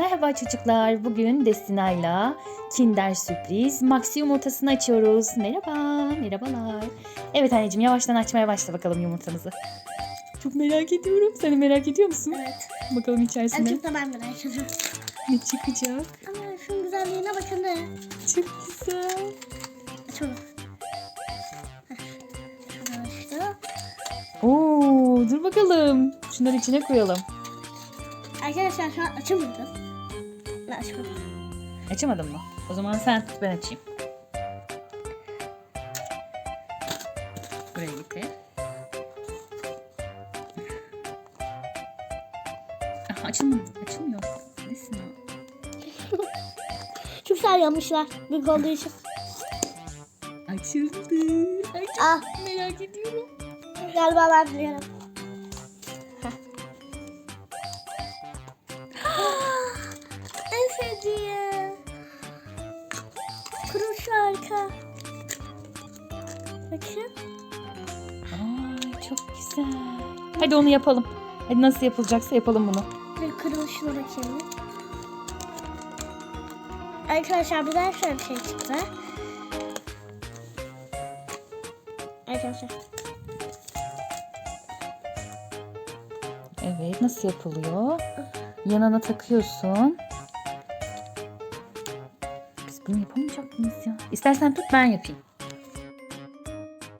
Merhaba çocuklar. Bugün Destina'yla Kinder sürpriz Maxi yumurtasını açıyoruz. Merhaba, merhabalar. Evet anneciğim yavaştan açmaya başla bakalım yumurtamızı. Çok merak ediyorum. Sen de merak ediyor musun? Evet. Bakalım En içerisinde çok da ben merak ediyorum. ne çıkacak. Ama şunun güzelliğine bakın da. Çok güzel. Açalım. Heh, Şuradan açtı. Oo, dur bakalım. Şunları içine koyalım. Arkadaşlar şu an açamadım. Ben açmadım. Açamadın mı? O zaman sen tut ben açayım. Buraya getir. Ah, açılmadı. Açılmıyor. Nesin o? Çok güzel yapmışlar. Büyük olduğu için. Açıldı. Ay çok Ah merak ediyorum. galiba ben biliyorum. Kuru şarkı. Bakın. Ay çok güzel. Hadi onu yapalım. Hadi nasıl yapılacaksa yapalım bunu. Bir kırılışına bakayım. Arkadaşlar bir daha şöyle bir şey çıktı. Arkadaşlar. Evet nasıl yapılıyor? Yanına takıyorsun. Bunu yapamayacak mıyız ya? İstersen tut ben yapayım.